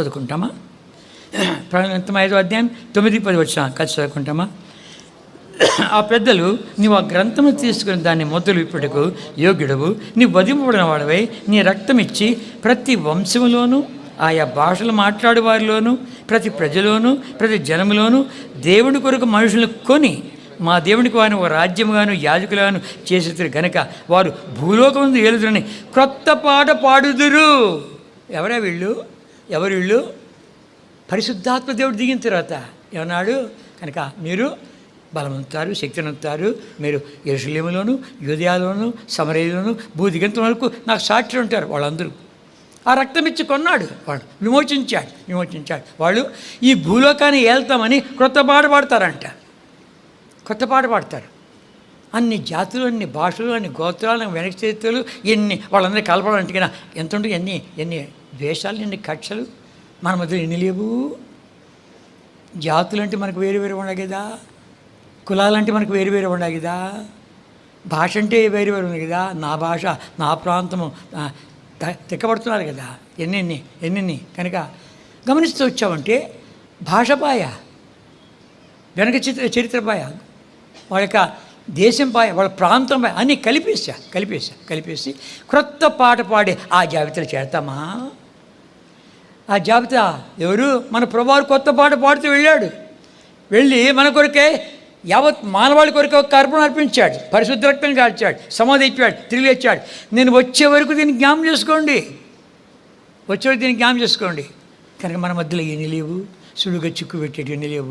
చదువుకుంటామా? ప్రాణంతం ఐదో అధ్యాయం తొమ్మిది పది వచ్చిన కలిసి చదువుకుంటామా? ఆ పెద్దలు నీవు ఆ గ్రంథము తీసుకుని దాన్ని మొదలు ఇప్పటికు యోగ్యుడవు. నీ వధింపబడిన వాడవై నీ రక్తం ఇచ్చి ప్రతి వంశములోనూ ఆయా భాషలు మాట్లాడే వారిలోనూ ప్రతి ప్రజలోనూ ప్రతి జనములోనూ దేవుని కొరకు మనుషులను కొని మా దేవునికి వారిని ఒక రాజ్యముగాను యాజకులను చేసేది గనక వారు భూలోకం ఏలుదురని క్రొత్త పాట పాడుదురు. ఎవరా వీళ్ళు? ఎవరు పరిశుద్ధాత్మ దేవుడు దిగిన తర్వాత ఏమన్నాడు? కనుక మీరు బలమంతారు శక్తినంతారు మీరు ఎరుసలేములోను యుదయాలోను సమరయలోను భూదిగంత వరకు నాకు సాక్షి ఉంటారు వాళ్ళందరూ. ఆ రక్తం ఇచ్చి కొన్నాడు వాడు. విమోచించాడు విమోచించాడు. వాళ్ళు ఈ భూలోకాన్ని ఏళ్తామని క్రొత్త పాట పాడతారంట. కొత్త పాట పాడతారు. అన్ని జాతులు అన్ని భాషలు అన్ని గోత్రాలు వెనక చరిత్రలు ఎన్ని వాళ్ళందరినీ కలపడానికి కదా ఎంత ఉంటుంది ఎన్ని ఎన్ని ద్వేషాలు ఎన్ని కక్షలు మన మధ్య ఎన్ని లేవు? జాతులు అంటే మనకు వేరు వేరు ఉన్నాయి కదా. కులాలంటే మనకు వేరు వేరు ఉన్నాయి కదా. భాష అంటే వేరు వేరు ఉంది కదా. నా భాష నా ప్రాంతము తిక్కబడుతున్నారు కదా. ఎన్నెన్ని ఎన్నెన్ని కనుక గమనిస్తూ వచ్చామంటే భాషపాయ వెనక చిత్ర చరిత్ర పాయ వాళ్ళ యొక్క దేశం వాళ్ళ ప్రాంతం పాయ అన్నీ కలిపేసా కలిపేసా కలిపేసి క్రొత్త పాట పాడి ఆ జాబితాలు చేరతామా? ఆ జాబితా ఎవరు? మన ప్రభువారు కొత్త పాట పాడుతూ వెళ్ళాడు. వెళ్ళి మన కొరకే యావత్ మానవాళి కొరకే ఒక అర్పణ అర్పించాడు. పరిశుద్ధ రక్తం కాల్చాడు. సమాధి ఇచ్చాడు తిరిగి వచ్చాడు నేను వచ్చే వరకు దీన్ని జ్ఞాపం చేసుకోండి. వచ్చే వరకు దీన్ని జ్ఞాపం చేసుకోండి. కనుక మన మధ్యలో ఎన్ని లేవు. సులువుగా చిక్కు పెట్టేటి ఎన్ని లేవు.